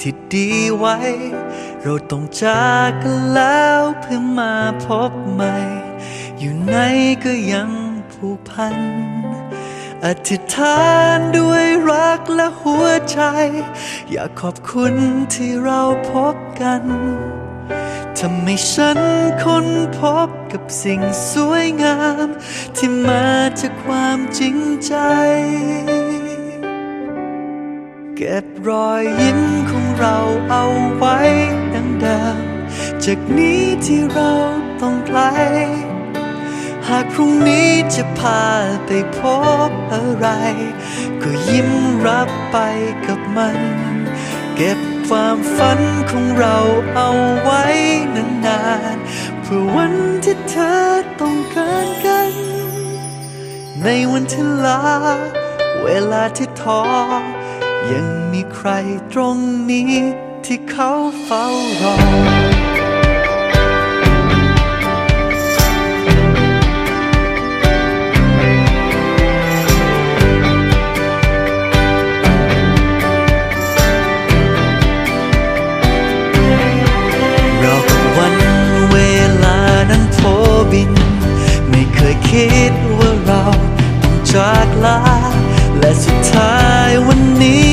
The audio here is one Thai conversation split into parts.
ที่ดีไว้ เราต้องจากกันแล้วเพื่อมาพบใหม่ อยู่ไหนก็ยังผูกพัน อธิษฐานด้วยรักและหัวใจ อยากขอบคุณที่เราพบกันทำให้ฉันค้นพบกับสิ่งสวยงาม ที่มาจากความจริงใจ เก็บรอยยิ้มของเราเอาไว้ดังเดิมจากนี้ที่เราต้องไกล หากพรุ่งนี้จะพาไปพบอะไร ก็ยิ้มรับไปกับมัน เก็บความฝันของเราเอาไว้นานๆ เพื่อวันที่เธอต้องการกัน ในวันที่ลา เวลาที่ท้อ ยังมีใครตรงนี้ที่เขาเฝ้ารอรากับวันเวลาดันโผบินไม่เคยคิดว่าเราต้องจากลา และสุดท้ายวันนี้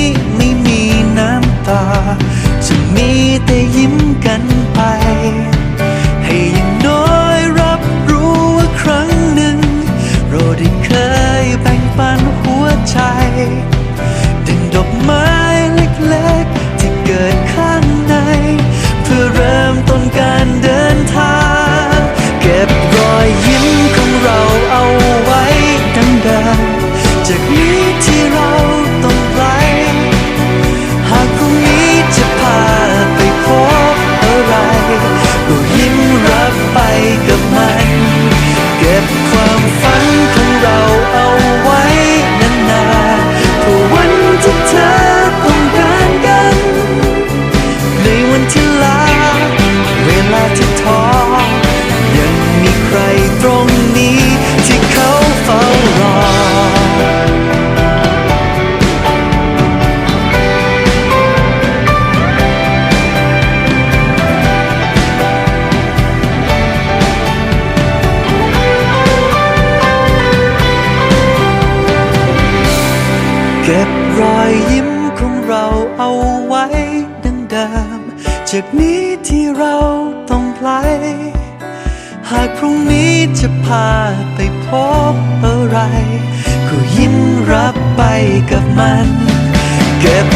เก็บรอยยิ้มของเราเอาไว้ดังเดิม จากนี้ที่เราต้องไกลหากพรุ่งนี้จะพาไปพบอะไร ก็ยิ้มรับไปกับมัน เก็บ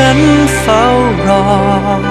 ฉันเฝ้ารอ